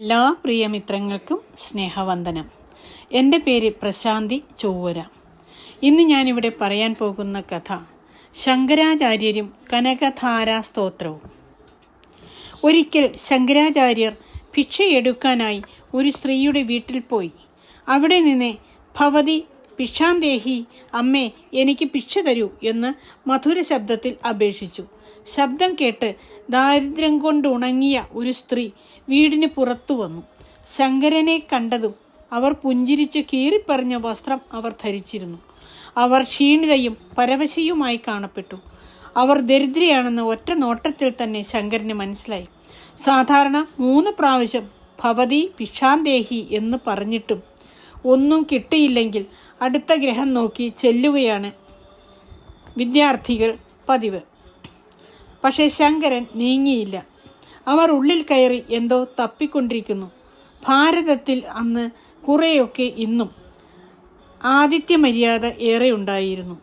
എല്ലാ പ്രിയമിത്രങ്ങൾക്കും സ്നേഹവന്ദനം. എന്റെ പേര് പ്രശാന്തി ചൊവ്വര. ഇന്ന് ഞാനിവിടെ പറയാൻ പോകുന്ന കഥ ശങ്കരാചാര്യരും കനകധാരാ സ്തോത്രവും ഒരിക്കൽ ശങ്കരാചാര്യർ ഭിക്ഷയെടുക്കാനായി ഒരു സ്ത്രീയുടെ വീട്ടിൽ പോയി. അവിടെ നിന്ന് ഭവതി ഭിക്ഷാന്തേഹി അമ്മേ എനിക്ക് ഭിക്ഷ തരൂ എന്ന് മധുര ശബ്ദത്തിൽ അപേക്ഷിച്ചു. ശബ്ദം കേട്ട് ദാരിദ്ര്യം കൊണ്ട് ഉണങ്ങിയ ഒരു സ്ത്രീ വീടിന് പുറത്തു വന്നു. ശങ്കരനെ കണ്ടതും അവർ പുഞ്ചിരിച്ച് കീറിപ്പറഞ്ഞ വസ്ത്രം അവർ ധരിച്ചിരുന്നു. അവർ ക്ഷീണിതയും പരവശയുമായി കാണപ്പെട്ടു. അവർ ദരിദ്രയാണെന്ന് ഒറ്റ നോട്ടത്തിൽ തന്നെ ശങ്കരന് മനസ്സിലായി. സാധാരണ മൂന്ന് പ്രാവശ്യം ഭവതി ഭിക്ഷാന്തേഹി എന്ന് പറഞ്ഞിട്ടും ഒന്നും കിട്ടിയില്ലെങ്കിൽ അടുത്ത ഗ്രഹം നോക്കി ചെല്ലുകയാണ് വിദ്യാർത്ഥികൾ പതിവ്. പക്ഷേ ശങ്കരൻ നീങ്ങിയില്ല. അവർ ഉള്ളിൽ കയറി എന്തോ തപ്പിക്കൊണ്ടിരിക്കുന്നു. ഭാരതത്തിൽ അന്ന് കുറേയൊക്കെ ഇന്നും ആതിഥ്യമര്യാദ ഏറെ ഉണ്ടായിരുന്നു.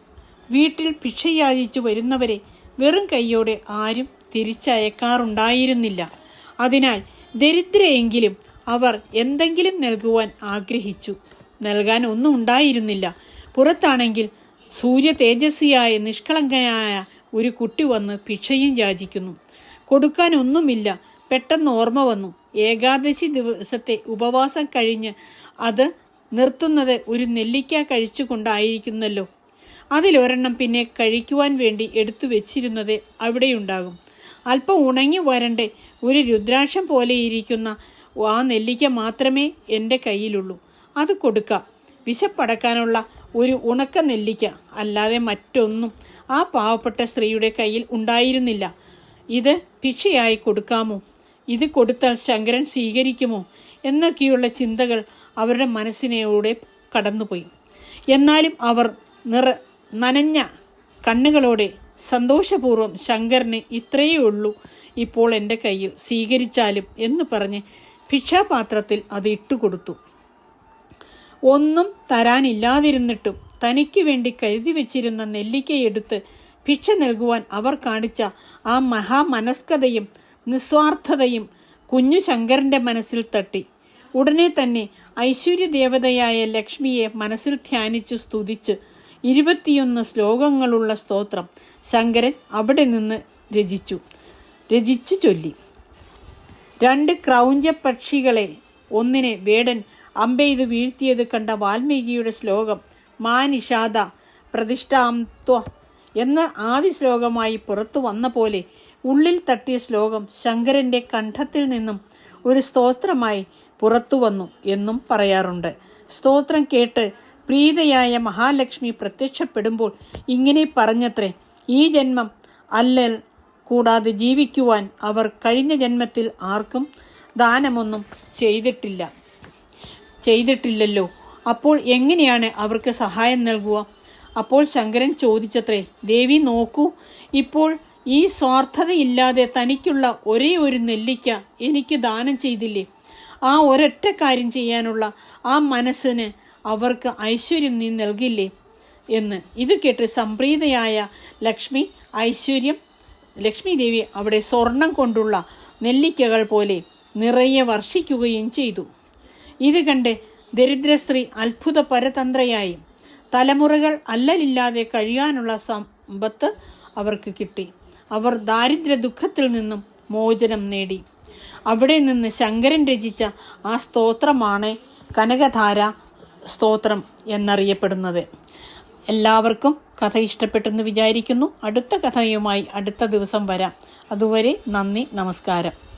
വീട്ടിൽ ഭിക്ഷയാചിച്ചു വരുന്നവരെ വെറും കൈയോടെ ആരും തിരിച്ചയക്കാറുണ്ടായിരുന്നില്ല. അതിനാൽ ദരിദ്രയെങ്കിലും അവർ എന്തെങ്കിലും നൽകുവാൻ ആഗ്രഹിച്ചു. നൽകാൻ ഒന്നും ഉണ്ടായിരുന്നില്ല. പുറത്താണെങ്കിൽ സൂര്യ തേജസ്വിയായ നിഷ്കളങ്കയായ ഒരു കുട്ടി വന്ന് ഭിക്ഷയും യാചിക്കുന്നു. കൊടുക്കാൻ ഒന്നുമില്ല പെട്ടെന്ന് ഓർമ്മ വന്നു. ഏകാദശി ദിവസത്തെ ഉപവാസം കഴിഞ്ഞ് അത് നിർത്തുന്നത് ഒരു നെല്ലിക്ക കഴിച്ചുകൊണ്ടായിരിക്കുന്നല്ലോ. അതിലൊരെണ്ണം പിന്നെ കഴിക്കുവാൻ വേണ്ടി എടുത്തു വെച്ചിരുന്നത് അവിടെയുണ്ടാകും. അല്പം ഉണങ്ങി വരണ്ടേ. ഒരു രുദ്രാക്ഷം പോലെ ഇരിക്കുന്ന ആ നെല്ലിക്ക മാത്രമേ എന്റെ കയ്യിലുള്ളൂ. അത് കൊടുക്കാം. വിശപ്പടക്കാനുള്ള ഒരു ഉണക്ക നെല്ലിക്ക അല്ലാതെ മറ്റൊന്നും ആ പാവപ്പെട്ട സ്ത്രീയുടെ കയ്യിൽ ഉണ്ടായിരുന്നില്ല. ഇത് ഭിക്ഷയായി കൊടുക്കാമോ? ഇത് കൊടുത്താൽ ശങ്കരൻ സ്വീകരിക്കുമോ? എന്നൊക്കെയുള്ള ചിന്തകൾ അവരുടെ മനസ്സിനൂടെ കടന്നുപോയി. എന്നാലും അവർ നിറ നനഞ്ഞ കണ്ണുകളോടെ സന്തോഷപൂർവം ശങ്കരന് ഇത്രയേ ഉള്ളൂ ഇപ്പോൾ എന്റെ കയ്യിൽ സ്വീകരിച്ചാലും എന്ന് പറഞ്ഞ് ഭിക്ഷാപാത്രത്തിൽ അത് ഇട്ടുകൊടുത്തു. ഒന്നും തരാനില്ലാതിരുന്നിട്ടും തനിക്ക് വേണ്ടി കരുതി വെച്ചിരുന്ന നെല്ലിക്കയെടുത്ത് ഭിക്ഷ നൽകുവാൻ അവർ കാണിച്ച ആ മഹാമനസ്കതയും നിസ്വാർത്ഥതയും കുഞ്ഞു ശങ്കരന്റെ മനസ്സിൽ തട്ടി. ഉടനെ തന്നെ ഐശ്വര്യ ദേവതയായ ലക്ഷ്മിയെ മനസ്സിൽ ധ്യാനിച്ചു സ്തുതിച്ച് ഇരുപത്തിയൊന്ന് ശ്ലോകങ്ങളുള്ള സ്തോത്രം ശങ്കരൻ അവിടെ നിന്ന് രചിച്ചു. രചിച്ചു ചൊല്ലി. രണ്ട് ക്രൗഞ്ച പക്ഷികളെ ഒന്നിനെ വേടൻ അമ്പെയ്ത് വീഴ്ത്തിയത് കണ്ട വാൽമീകിയുടെ ശ്ലോകം മാനിഷാദ നിഷാദ പ്രതിഷ്ഠാംത്വ എന്ന ആദ്യ ശ്ലോകമായി പുറത്തു വന്ന പോലെ ഉള്ളിൽ തട്ടിയ ശ്ലോകം ശങ്കരന്റെ കണ്ഠത്തിൽ നിന്നും ഒരു സ്തോത്രമായി പുറത്തു വന്നു എന്നും പറയാറുണ്ട്. സ്തോത്രം കേട്ട് പ്രീതയായ മഹാലക്ഷ്മി പ്രത്യക്ഷപ്പെടുമ്പോൾ ഇങ്ങനെ പറഞ്ഞത്രേ ഈ ജന്മം അല്ലൽ കൂടാതെ ജീവിക്കുവാൻ അവർ കഴിഞ്ഞ ജന്മത്തിൽ ആർക്കും ദാനമൊന്നും ചെയ്തിട്ടില്ല. ചെയ്തിട്ടില്ലല്ലോ. അപ്പോൾ എങ്ങനെയാണ് അവർക്ക് സഹായം നൽകുക? അപ്പോൾ ശങ്കരൻ ചോദിച്ചത്രേ ദേവി നോക്കൂ. ഇപ്പോൾ ഈ സ്വാർത്ഥതയില്ലാതെ തനിക്കുള്ള ഒരേ ഒരു നെല്ലിക്ക എനിക്ക് ദാനം ചെയ്തില്ലേ? ആ ഒരൊറ്റ കാര്യം ചെയ്യാനുള്ള ആ മനസ്സിന് അവർക്ക് ഐശ്വര്യം നീ നൽകില്ലേ? എന്ന്. ഇത് കേട്ട് സംപ്രീതയായ ലക്ഷ്മി ഐശ്വര്യം ലക്ഷ്മി ദേവി അവിടെ സ്വർണം കൊണ്ടുള്ള നെല്ലിക്കകൾ പോലെ നിറയെ വർഷിക്കുകയും ചെയ്തു. ഇത് കണ്ട് ദരിദ്ര സ്ത്രീ അത്ഭുത പരതന്ത്രയായി. തലമുറകൾ അല്ലലില്ലാതെ കഴിയാനുള്ള സമ്പത്ത് അവർക്ക് കിട്ടി. അവർ ദാരിദ്ര്യ ദുഃഖത്തിൽ നിന്നും മോചനം നേടി. അവിടെ നിന്ന് ശങ്കരൻ രചിച്ച ആ സ്തോത്രമാണ് കനകധാര സ്തോത്രം എന്നറിയപ്പെടുന്നത്. എല്ലാവർക്കും കഥ ഇഷ്ടപ്പെട്ടെന്ന് വിചാരിക്കുന്നു. അടുത്ത കഥയുമായി അടുത്ത ദിവസം വരാം. അതുവരെ നന്ദി നമസ്കാരം.